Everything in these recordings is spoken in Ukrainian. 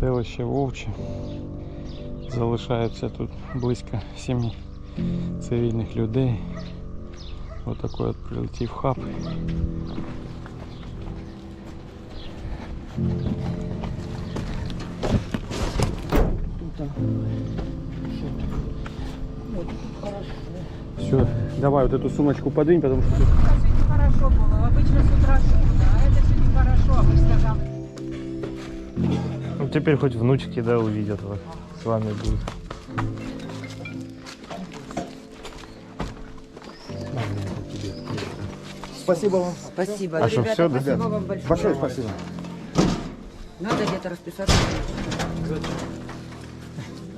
Селище Вовче. Залишається тут близько сім'ї цивільних людей. Отакий от прилетів хаб. Все, давай вот эту сумочку подвинь, потому что тут Сегодня хорошо было. Обычно с утра шумно, а это сегодня хорошо, а вы же сказали. Ну теперь хоть внучки, да, увидят вас. С вами будут. Спасибо вам. Спасибо. А что, все, да? Спасибо вам большое. Большое спасибо. Надо где-то расписаться.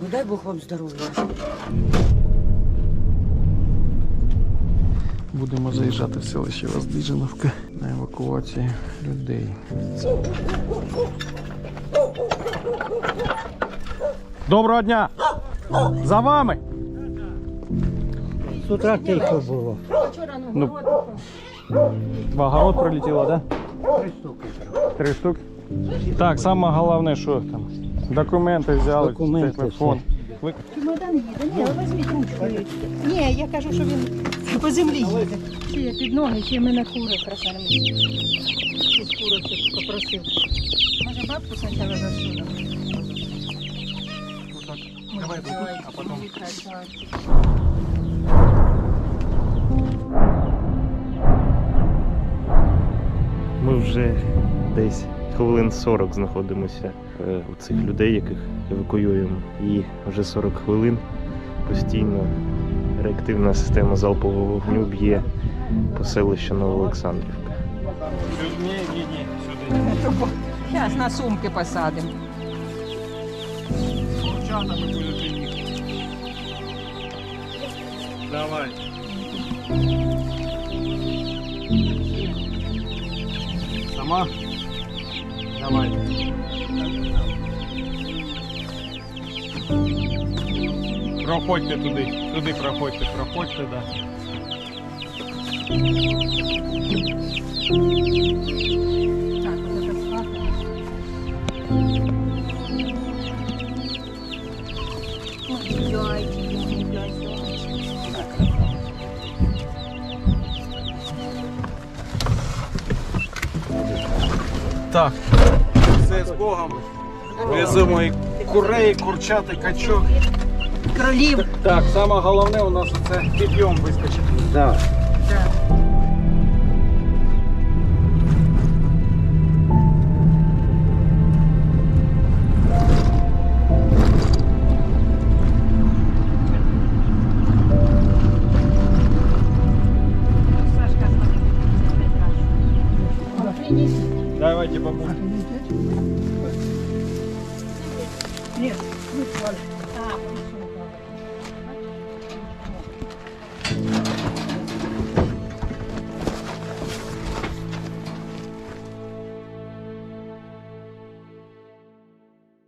Ну дай Бог вам здоровья. Будемо заїжджати в селище Воздвиженовка на евакуацію людей. Доброго дня! За вами! З утра тихо було. Ну, в огород прилетіло, да? Три штуки. Три штуки. Так, саме головне, що там. Документи взяли, Документи, телефон. Ви- Чемодан їде. Ні, візьміть ручку. Ні, я кажу, що він по землі їде. Ще є під ноги, кури краса на місці. Щось курочок попросив. Може бабку спочатку засунула? Давай, а потім. Ми вже десь хвилин 40 знаходимося е, у цих людей, яких евакуюємо. І вже 40 хвилин постійно реактивна система залпового вогню б'є по селищу Новоолександрівка. Ні, ні, ні, сюди. Зараз на сумки посадимо. Давай. Сама? Давай. Проходьте туди, туди проходьте, проходьте, да. Так, все з Богом. Веземо і курей, і курчат, і качок. Кролів. Так, саме головне у нас оце підйом вискочить. Да. Сашка звонит. Давайте побудем. Нет, не. А,